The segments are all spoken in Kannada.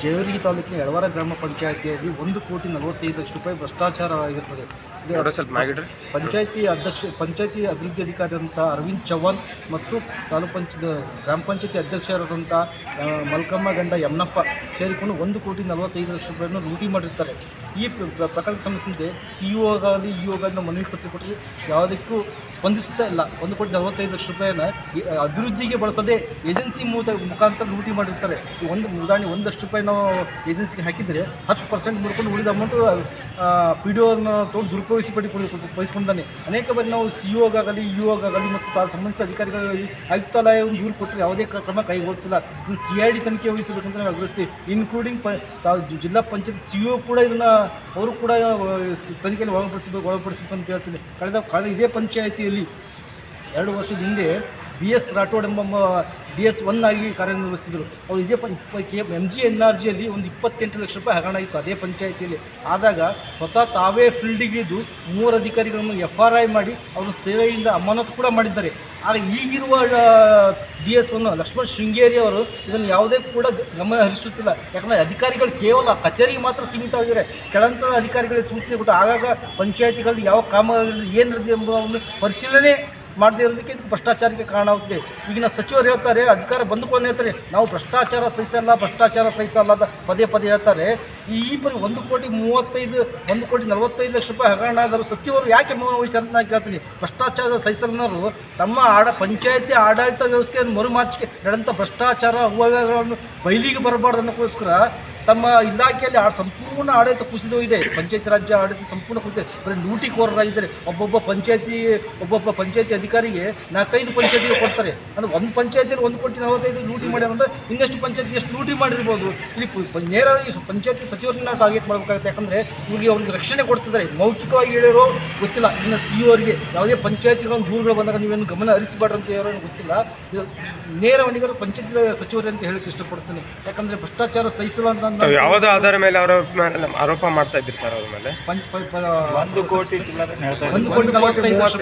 ಜೇವರ್ಗಿ ತಾಲೂಕಿನ ಯಳವಾರ ಗ್ರಾಮ ಪಂಚಾಯಿತಿಯಲ್ಲಿ ಒಂದು ಕೋಟಿ ನಲವತ್ತೈದು ಲಕ್ಷ ರೂಪಾಯಿ ಭ್ರಷ್ಟಾಚಾರವಾಗಿರ್ತದೆ ಸ್ವಲ್ಪ ಮಾಡಿಡ್ರಿ ಪಂಚಾಯತಿ ಅಧ್ಯಕ್ಷ ಪಂಚಾಯತಿ ಅಭಿವೃದ್ಧಿ ಅಧಿಕಾರಿಯಾದಂಥ ಅರವಿಂದ್ ಚವ್ಹಾಣ್ ಮತ್ತು ತಾಲೂಕು ಪಂಚದ ಗ್ರಾಮ ಪಂಚಾಯತಿ ಅಧ್ಯಕ್ಷರಾದಂಥ ಮಲ್ಕಮ್ಮ ಗಂಡ ಯಮನಪ್ಪ ಸೇರಿಕೊಂಡು ಒಂದು ಕೋಟಿ ನಲವತ್ತೈದು ಲಕ್ಷ ರೂಪಾಯಿಯನ್ನು ಲೂಟಿ ಮಾಡಿರ್ತಾರೆ. ಈ ಪ್ರ- ಪ್ರ- ಪ್ರಕರಣಕ್ಕೆ ಸಂಬಂಧಿಸಿದಂತೆ ಸಿ ಇ ಒಗಾಗಲಿ ಇ ಒಗಳನ್ನ ಮನವಿ ಪತ್ರ ಕೊಟ್ಟರೆ ಯಾವುದಕ್ಕೂ ಸ್ಪಂದಿಸ್ತಾ ಇಲ್ಲ. ಒಂದು ಕೋಟಿ ನಲವತ್ತೈದು ಲಕ್ಷ ರೂಪಾಯಿನ ಅಭಿವೃದ್ಧಿಗೆ ಬಳಸದೆ ಏಜೆನ್ಸಿ ಮೂಲ ಮುಖಾಂತರ ಲೂಟಿ ಮಾಡಿರ್ತಾರೆ. ಒಂದು ಉದಾಹರಣೆ ಒಂದು ಲಕ್ಷ ರೂಪಾಯಿ ನಾವು ಏಜೆನ್ಸಿಗೆ ಹಾಕಿದರೆ ಹತ್ತು ಪರ್ಸೆಂಟ್ ಮುಡ್ಕೊಂಡು ಉಳಿದ ಅಮೌಂಟು ಪಿ ಡಿ ಒನ ತೊಗೊಂಡು ದುರುಪಯೋಗಿಸಿ ಪಡಿಕೊಂಡು ಬಯಸ್ಕೊಂಡಾನೆ ಅನೇಕ ಬಾರಿ ನಾವು ಸಿ ಒಗಾಗಲಿ ಇ ಒಗಾಗಲಿ ಮತ್ತು ತಾ ಸಂಬಂಧಿಸಿದ ಅಧಿಕಾರಿಗಳಿಗೆ ಆಯುಕ್ತಾಲಯ ದೂರು ಕೊಟ್ಟರೆ ಯಾವುದೇ ಕ್ರಮ ಕೈಗೊಳ್ತಿಲ್ಲ ಇದನ್ನು ಸಿ ಐ ಡಿ ತನಿಖೆ ವಹಿಸಬೇಕಂತ ನಾವು ಆಗ್ರಹಿಸ್ತೀವಿ. ಇನ್ಕ್ಲೂಡಿಂಗ್ ಪ ತಾವು ಜಿಲ್ಲಾ ಪಂಚಾಯತ್ ಸಿ ಒ ಕೂಡ ಇದನ್ನು ಅವರು ಕೂಡ ತನಿಖೆಯಲ್ಲಿ ಒಳಪಡಿಸಬೇಕು ಒಳಪಡಿಸಬೇಕು ಅಂತ ಹೇಳ್ತೀನಿ. ಕಳೆದ ಕಳೆದ ಇದೇ ಪಂಚಾಯಿತಿಯಲ್ಲಿ ಎರಡು ವರ್ಷದ ಹಿಂದೆ ಬಿ ಎಸ್ ರಾಠೋಡ್ ಎಂಬ ಡಿ ಎಸ್ ಒನ್ ಆಗಿ ಕಾರ್ಯನಿರ್ವಹಿಸ್ತಿದ್ರು. ಅವರು ಇದೇ ಇಪ್ಪ, K M G N R ಜಿಯಲ್ಲಿ ಒಂದು ಇಪ್ಪತ್ತೆಂಟು ಲಕ್ಷ ರೂಪಾಯಿ ಹಗರಣ ಇತ್ತು ಅದೇ ಪಂಚಾಯಿತಿಯಲ್ಲಿ. ಆದಾಗ ಸ್ವತಃ ತಾವೇ ಫೀಲ್ಡಿಗಿದ್ದು ಮೂರು ಅಧಿಕಾರಿಗಳನ್ನು ಎಫ್ ಆರ್ ಐ ಮಾಡಿ ಅವರು ಸೇವೆಯಿಂದ ಅಮಾನತು ಕೂಡ ಮಾಡಿದ್ದಾರೆ. ಆಗ ಈಗಿರುವ D S one Lakshman Sringeri ಅವರು ಇದನ್ನು ಯಾವುದೇ ಕೂಡ ಗಮನ ಹರಿಸುತ್ತಿಲ್ಲ. ಯಾಕಂದರೆ ಅಧಿಕಾರಿಗಳು ಕೇವಲ ಕಚೇರಿಗೆ ಮಾತ್ರ ಸೀಮಿತವಾಗಿದ್ದಾರೆ. ಕೆಳಂತರ ಅಧಿಕಾರಿಗಳಿಗೆ ಸೂಚನೆ ಕೊಟ್ಟು ಆಗಾಗ ಪಂಚಾಯಿತಿಗಳಲ್ಲಿ ಯಾವ ಕಾಮಗಾರಿ ಏನು ಎಂಬುದನ್ನು ಪರಿಶೀಲನೆ ಮಾಡದೇ ಇರೋದಕ್ಕೆ ಭ್ರಷ್ಟಾಚಾರಕ್ಕೆ ಕಾರಣ ಆಗುತ್ತೆ. ಈಗಿನ ಸಚಿವರು ಹೇಳ್ತಾರೆ, ಅಧಿಕಾರ ಬಂದುಕೊಂಡು ಹೇಳ್ತಾರೆ. ನಾವು ಭ್ರಷ್ಟಾಚಾರ ಸಹಿಸಲ್ಲ ಭ್ರಷ್ಟಾಚಾರ ಸಹಿಸಲ್ಲ ಅಂತ ಪದೇ ಪದೇ ಹೇಳ್ತಾರೆ. ಈ ಬರಿ ಒಂದು ಕೋಟಿ ಮೂವತ್ತೈದು, ಒಂದು ಕೋಟಿ ನಲವತ್ತೈದು ಲಕ್ಷ ರೂಪಾಯಿ ಹಗರಣ ಆದರೂ ಸಚಿವರು ಯಾಕೆ ಮೌನ ವಹಿಸ್ತಾರೆ ಅಂತ ಕೇಳ್ತೀನಿ ಭ್ರಷ್ಟಾಚಾರ ಸಹಿಸಲ್ನವರು ತಮ್ಮ ಆಡ, ಪಂಚಾಯತಿ ಆಡಳಿತ ವ್ಯವಸ್ಥೆಯನ್ನು ಮರುಮಾಚಿಕೆ, ನಡೆದಂಥ ಭ್ರಷ್ಟಾಚಾರ ಅವ್ಯವಹಾರಗಳನ್ನು ಬಯಲಿಗೆ ಬರಬಾರ್ದು ಅನ್ನೋಕ್ಕೋಸ್ಕರ ತಮ್ಮ ಇಲಾಖೆಯಲ್ಲಿ ಆ ಸಂಪೂರ್ಣ ಆಡಳಿತ ಕುಸಿದು ಇದೆ. ಪಂಚಾಯತ್ ರಾಜ್ಯ ಆಡಳಿತ ಸಂಪೂರ್ಣ ಕುಸಿದೆ ಬರೀ ಲೂಟಿಕೋರರಾಗಿದ್ದಾರೆ ಒಬ್ಬೊಬ್ಬ ಪಂಚಾಯತಿ ಒಬ್ಬೊಬ್ಬ ಪಂಚಾಯತಿ ಅಧಿಕಾರಿಗೆ ನಾಲ್ಕೈದು ಪಂಚಾಯತಿಗೆ ಕೊಡ್ತಾರೆ. ಅಂದರೆ ಒಂದು ಪಂಚಾಯತಿಯಲ್ಲಿ ಒಂದು ಕೋಟಿ ನಲವತ್ತೈದು ಲೂಟಿ ಮಾಡ್ಯಾರ ಅಂದರೆ ಇನ್ನಷ್ಟು ಪಂಚಾಯತಿ ಎಷ್ಟು ಲೂಟಿ ಮಾಡಿರ್ಬೋದು. ಇಲ್ಲಿ ನೇರ ಪಂಚಾಯತಿ ಸಚಿವರನ್ನ ಟಾರ್ಗೆಟ್ ಮಾಡಬೇಕಾಗುತ್ತೆ. ಯಾಕಂದರೆ ಇವರಿಗೆ ಅವ್ರಿಗೆ ರಕ್ಷಣೆ ಕೊಡ್ತಿದ್ದಾರೆ. ಮೌಖಿಕವಾಗಿ ಹೇಳಿರೋ ಗೊತ್ತಿಲ್ಲ. ಇನ್ನು ಸಿ ಅವರಿಗೆ ಯಾವುದೇ ಪಂಚಾಯತಿಗಳನ್ನು ದೂರುಗಳು ಬಂದಾಗ ನೀವೇನು ಗಮನ ಹರಿಸ್ಬೇಡ ಅಂತ ಹೇಳೋ ಗೊತ್ತಿಲ್ಲ. ನೇರ ಹೊಣಿಗರು ಪಂಚಾಯತಿ ಸಚಿವರು ಅಂತ ಹೇಳಕ್ಕೆ ಇಷ್ಟಪಡ್ತೀನಿ. ಯಾಕಂದರೆ ಭ್ರಷ್ಟಾಚಾರ ಸಹಿಸಲ್ಲ ಅಂತ ತಾವು ಯಾವುದೋ ಆಧಾರ ಮೇಲೆ ಅವರ ಮೇಲೆ ಆರೋಪ ಮಾಡ್ತಾ ಇದ್ರಿ ಸರ್ ಅವ್ರ ಮೇಲೆ? ಒಂದು ಕೋಟಿ ಒಂದು ಕೋಟಿ ನಲವತ್ತೈದು ಲಕ್ಷ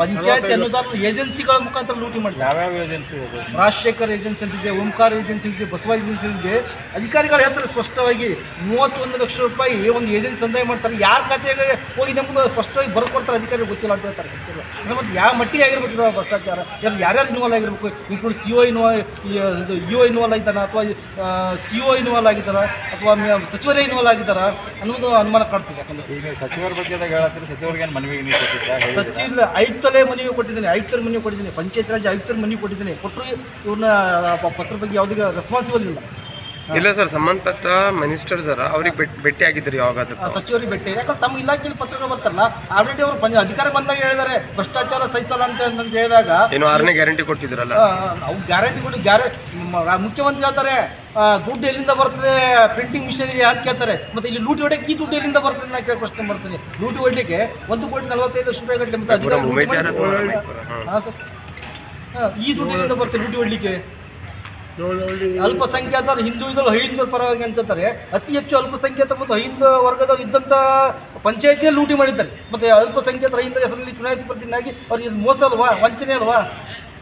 ಪಂಚಾಯತ್ ಅನುದಾನ ಏಜೆನ್ಸಿಗಳ ಮುಖಾಂತರ ಲೂಟಿ ಮಾಡಿದ್ರು. ಯಾವ್ಯಾವ ಏಜೆನ್ಸಿ ಇದೆ? ರಾಜಶೇಖರ್ ಏಜೆನ್ಸಿ ಅಂತಿದೆ ಓಂಕಾರ ಏಜೆನ್ಸಿ ಇದೆ ಬಸವ ಏಜೆನ್ಸಿ ಇದೆ. ಅಧಿಕಾರಿಗಳು ಹೇಳ್ತಾರೆ ಸ್ಪಷ್ಟವಾಗಿ ಮೂವತ್ತೊಂದು ಲಕ್ಷ ರೂಪಾಯಿ ಒಂದು ಏಜೆನ್ಸಿ ಸಂದಾಯ ಮಾಡ್ತಾರೆ. ಯಾರ ಖಾತೆಗೆ ಹೋಗಿ ನಮ್ಗೆ ಸ್ಪಷ್ಟವಾಗಿ ಬರ್ಕೊಡ್ತಾರೆ ಅಧಿಕಾರಿ ಅಧಿಕಾರಿಗಳು ಗೊತ್ತಿಲ್ಲ ಅಂತ ಹೇಳ್ತಾರೆ. ಅಂದ್ರೆ ಮತ್ತೆ ಯಾವ ಮಟ್ಟಿಗೆ ಆಗಿರ್ಬೇಕು ಇದು ಭ್ರಷ್ಟಾಚಾರ? ಯಾರು ಯಾರ್ಯಾರು ಇನ್ವಾಲ್ವ್ ಆಗಿರ್ಬೇಕು? Include C O involve U O involve ಆಯ್ತಾನ ಅಥವಾ ಸಿ ಒ ಇನ್ವಾಲ್ವ್ ಆಗಿದ್ದಾರ ಅಥವಾ ಮ- ಸಚಿವರೇ ಇನ್ವಾಲ್ ಆಗಿದ್ದಾರ ಅನ್ನೋದು ಅನುಮಾನ ಕಾಡ್ತದೆ ಯಾಕಂದ್ರೆ. ಈಗ ಸಚಿವರ ಬಗ್ಗೆ ಹೇಳತ್ತೀರಿ ಸಚಿವರಿಗೆ ಏನು ಮನವಿ ನೀವು ಕೊಟ್ಟಿದ್ದ ಸಚಿವ ಆಯುಕ್ತಲೇ ಮನವಿ ಕೊಟ್ಟಿದ್ದೀನಿ ಆಯುಕ್ತರ ಮನವಿ ಕೊಟ್ಟಿದ್ದೀನಿ ಪಂಚಾಯತ್ ರಾಜ್ ಆಯುಕ್ತರ ಮನವಿ ಕೊಟ್ಟಿದ್ದೀನಿ. ಕೊಟ್ಟರು ಇವ್ರನ್ನ ಪತ್ರ ಬಗ್ಗೆ ಯಾವುದೇ ರೆಸ್ಪಾನ್ಸಿಬಲ್ ಇಲ್ಲ ಇಲ್ಲ ಸರ್ ಸಂಬಂಧಪಟ್ಟ ಮಿನಿಸ್ಟರ್ಸ್ ಅರ ಅವ್ರಿಗೆ ಭೇಟಿ ಆಗಿದ್ರಿ ಯಾವಾಗಾದ್ರೂ. ಆ ಸಚಿವರಿಗೆ ಭೇಟಿ. ಯಾಕಂದ್ರೆ ತಮ್ಮ ಇಲಾಖೆಯಲ್ಲಿ ಪತ್ರಗಳು ಬರ್ತಾರಲ್ಲ ಆಲ್ರೆಡಿ ಅವರು ಪಂಚ ಅಧಿಕಾರ ಬಂದಾಗ ಹೇಳಿದ್ದಾರೆ ಭ್ರಷ್ಟಾಚಾರ ಸಹಿಸಲ್ಲ ಅಂತ ಹೇಳಿದಾಗ ಏನು ಆರನೇ ಗ್ಯಾರಂಟಿ ಕೊಟ್ಟಿದ್ರಲ್ಲ. ಆ, ಅವ್ರು ಗ್ಯಾರಂಟಿ ಕೊಟ್ಟು ಗ್ಯಾರ ಮುಖ್ಯಮಂತ್ರಿ ಹೇಳ್ತಾರೆ ದುಡ್ಡು ಎಲ್ಲಿಂದ ಬರ್ತದೆ? ಪ್ರಿಂಟಿಂಗ್ ಮಿಷನ್ ಇದೆ ಅಂತ ಕೇಳ್ತಾರೆ? ಮತ್ತೆ ಇಲ್ಲಿ ಲೂಟಿ ಹೊಡೆಯಕ್ಕೆ ಈ ದುಡ್ಡು ಎಲ್ಲಿಂದ ಬರ್ತದೆ ಅಂತ ಕೇಳಿ ಪ್ರಶ್ನೆ ಮಾಡ್ತೀನಿ. ಲೂಟಿ ಹೊಡ್ಲಿಕ್ಕೆ ಒಂದು ಕೋಟಿ ನಲವತ್ತೈದು ಲಕ್ಷ ರೂಪಾಯಿ ಗಂಟೆ ಮತ್ತೆ. ಹಾಂ. ಸರ್. ಹಾಂ, ಈ ದುಡ್ಡು ಎಲ್ಲಿಂದ ಬರ್ತದೆ ಲೂಟಿ ಹೊಡ್ಲಿಕ್ಕೆ ಅಲ್ಪಸಂಖ್ಯಾತರು ಇದ್ದಲ್ಲಿ ಹಿಂದೂ ಪರವಾಗಿ ಅಂತಾರೆ ಅತಿ ಹೆಚ್ಚು ಅಲ್ಪಸಂಖ್ಯಾತ ಮತ್ತು ಹೈಂದ ವರ್ಗದವರು ಇದ್ದಂಥ ಪಂಚಾಯತಿಯಲ್ಲಿ ಲೂಟಿ ಮಾಡಿದ್ದಾರೆ. ಮತ್ತೆ ಅಲ್ಪಸಂಖ್ಯಾತ ಹೈಂದರ ಹೆಸರಲ್ಲಿ ಚುನಾಯಿತ ಪ್ರತಿನಿಧಿಯಾಗಿ ಅವ್ರಿಗೆ ಇದು ಮೋಸ ಅಲ್ವಾ? ವಂಚನೆ ಅಲ್ವಾ?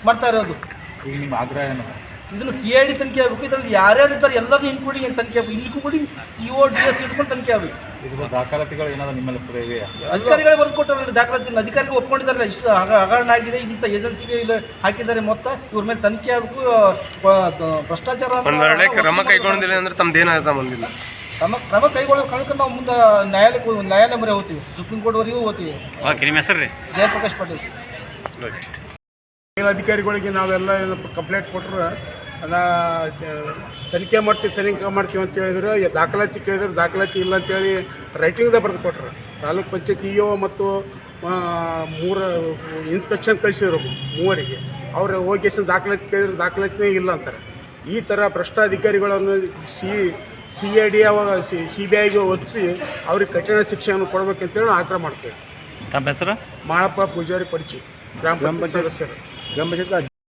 ಮಾಡ್ತಾ ಇರೋದು. ಈಗ ನಿಮ್ಮ ಆಗ್ರಹ ಏನು? ಇದನ್ನು ಸಿ ಐ ಡಿ ತನಿಖೆ ಆಗಬೇಕು. ಇದರಲ್ಲಿ ಯಾರ್ಯಾರು ಇರ್ತಾರೆ ಎಲ್ಲರೂ ಇನ್ಕ್ಲೂಡಿಂಗ್ ತನಿಖೆ ಆಗಬೇಕು. Including C O D S ಇಟ್ಕೊಂಡು ತನಿಖೆ ಆಗಬೇಕು. ದಾಖಲಾತಿಗಳು ಏನಾದ್ರು ನಿಮ್ಮಲ್ಲಿ ಪುರ ಅಧಿಕಾರಿಗಳೇ ಬರೆದು ಕೊಟ್ಟರು ದಾಖಲಾತಿ ಅಧಿಕಾರಿಗೆ ಒಪ್ಕೊಂಡಿದ್ದಾರೆ. ಇಷ್ಟು ಹಗ- ಹಗರಣ ಆಗಿದೆ ಇಂಥ ಏಜೆನ್ಸಿಗೆ ಇಲ್ಲಿ ಹಾಕಿದ್ದಾರೆ ಮೊತ್ತ. ಇವ್ರ ಮೇಲೆ ತನಿಖೆ ಆಗಬೇಕು. ಭ್ರಷ್ಟಾಚಾರ ಕ್ರಮ ಕೈಗೊಂಡಿಲ್ಲ ಅಂದ್ರೆ ತಮ್ದೇನಾಗುತ್ತೆ ಮುಂದಿಲ್ಲ ಕ್ರಮ ಕ್ರಮ ಕೈಗೊಳ್ಳೋ ಕಣಕ್ಕೆ ನಾವು ಮುಂದೆ ನ್ಯಾಯಾಲಯಕ್ಕೆ ಹೋಗಿ- ನ್ಯಾಯಾಲಯ ಮೊರೆ ಹೋಗ್ತೀವಿ. ಸುಪ್ರೀಂ ಕೋರ್ಟ್ವರೆಗೂ ಹೋಗ್ತೀವಿ. ಓಕೆ ನಿಮ್ಮ ಹೆಸರು ರೀ? ಜಯಪ್ರಕಾಶ್ ಪಾಟೀಲ್. ಮೇಲಧಿಕಾರಿಗಳಿಗೆ ನಾವೆಲ್ಲ ಏನಪ್ಪ ಕಂಪ್ಲೇಂಟ್ ಕೊಟ್ಟರು ಅದ ತನಿಖೆ ಮಾಡ್ತೀವಿ ತನಿಖೆ ಮಾಡ್ತೀವಿ ಅಂತ ಹೇಳಿದ್ರು ದಾಖಲಾತಿ ಕೇಳಿದ್ರು ದಾಖಲಾತಿ ಇಲ್ಲ ಅಂತೇಳಿ ರೈಟಿಂಗ್ದಾಗ ಬರೆದು ಕೊಟ್ಟರು ತಾಲೂಕ್ ಪಂಚಾಯತ್ ಇ ಒ ಮತ್ತು ಮೂರು ಇನ್ಸ್ಪೆಕ್ಷನ್ ಕಳಿಸಿದ್ರು ಮೂವರಿಗೆ. ಅವ್ರು ಹೋಗಿ ದಾಖಲಾತಿ ಕೇಳಿದ್ರು ದಾಖಲಾತಿನೇ ಇಲ್ಲ ಅಂತಾರೆ. ಈ ಥರ ಭ್ರಷ್ಟ ಅಧಿಕಾರಿಗಳನ್ನು ಸಿ ಸಿ ಐ ಡಿ ಅವಾಗ ಸಿ ಬಿ ಐಗೆ ಒದಿಸಿ ಅವ್ರಿಗೆ ಕಠಿಣ ಶಿಕ್ಷೆಯನ್ನು ಕೊಡಬೇಕಂತೇಳಿ ನಾವು ಆಗ್ರಹ ಮಾಡ್ತೇವೆ. ತಮ್ಮ ಹೆಸರು? ಮಾಳಪ್ಪ ಪೂಜಾರಿ ಪಡಿಚಿ ಗ್ರಾಮ ಪಂಚಾಯತ್. ಸದಸ್ಯರು. ಗ್ರಾಮ ಪಂಚಾಯತ್